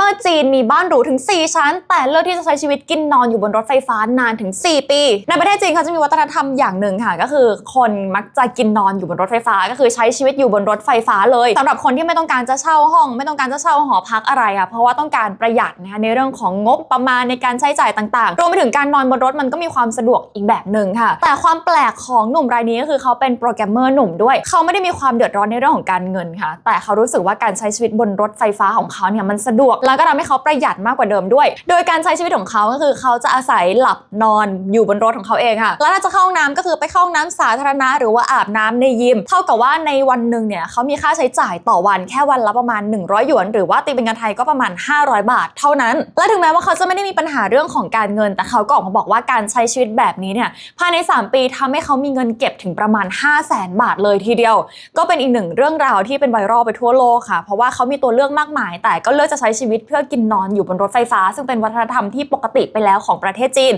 เมอร์จีนมีบ้านหรูถึง 4 ชั้น แต่เลือกที่จะใช้ชีวิตกินนอนอยู่บนรถไฟฟ้านานถึง 4 ปี ในประเทศจีนเขาจะมีวัฒนธรรมอย่างหนึ่งค่ะ ก็คือคนมักจะกินนอนอยู่บนรถไฟฟ้า ก็คือใช้ชีวิตอยู่บนรถไฟฟ้าเลยสำหรับคนที่ไม่ต้องการจะเช่าห้อง ไม่ต้องการจะเช่าหอพักอะไรอะเพราะว่าต้องการประหยัดนะคะในเรื่องของงบประมาณในการใช้จ่ายต่างๆรวมไปถึงการนอนบนรถมันก็มีความสะดวกอีกแบบหนึ่งค่ะ แต่ความแปลกของหนุ่มรายนี้ก็คือเขาเป็นโปรแกรมเมอร์หนุ่มด้วย เขาไม่ได้มีความเดือดร้อนในเรื่องของการเงินค่ะ แต่เขารู้สึกว่าการใช้ชีวิตบนรถไฟฟ้าของเขาเนี่ยมันสะดวกแล้วก็ทำให้เขาประหยัดมากกว่าเดิมด้วย โดยการใช้ชีวิตของเขาก็คือเขาจะอาศัยหลับนอนอยู่บนรถของเขาเองค่ะ แล้วถ้าจะเข้าห้องน้ำก็คือไปเข้าห้องน้ำสาธารณะ หรือว่าอาบน้ำในยิม เท่ากับว่าในวันหนึ่งเนี่ยเขามีค่าใช้จ่ายต่อวันแค่วันละประมาณ 100 หยวน หรือว่าตีเป็นเงินไทยก็ประมาณ 500 บาท เท่านั้น และถึงแม้ว่าเขาจะไม่ได้มีปัญหาเรื่องของการเงิน แต่เขาก็ออกมาบอกว่าการใช้ชีวิตแบบนี้เนี่ยภายใน 3 ปีทำให้เขามีเงินเก็บถึงประมาณ 5 0 0แสนบาทเลยทีเดียว ก็เป็นอีกหนึ่งเรื่องราวที่เป็นไวรัลไปทั่วโลกค่ะ เพราะว่าเขามีตัวเลือกมากมาย แต่ก็เลือกจะใช้ชีวิตเพื่อกินนอนอยู่บนรถไฟฟ้า ซึ่งเป็นวัฒนธรรมที่ปกติไปแล้วของประเทศจีน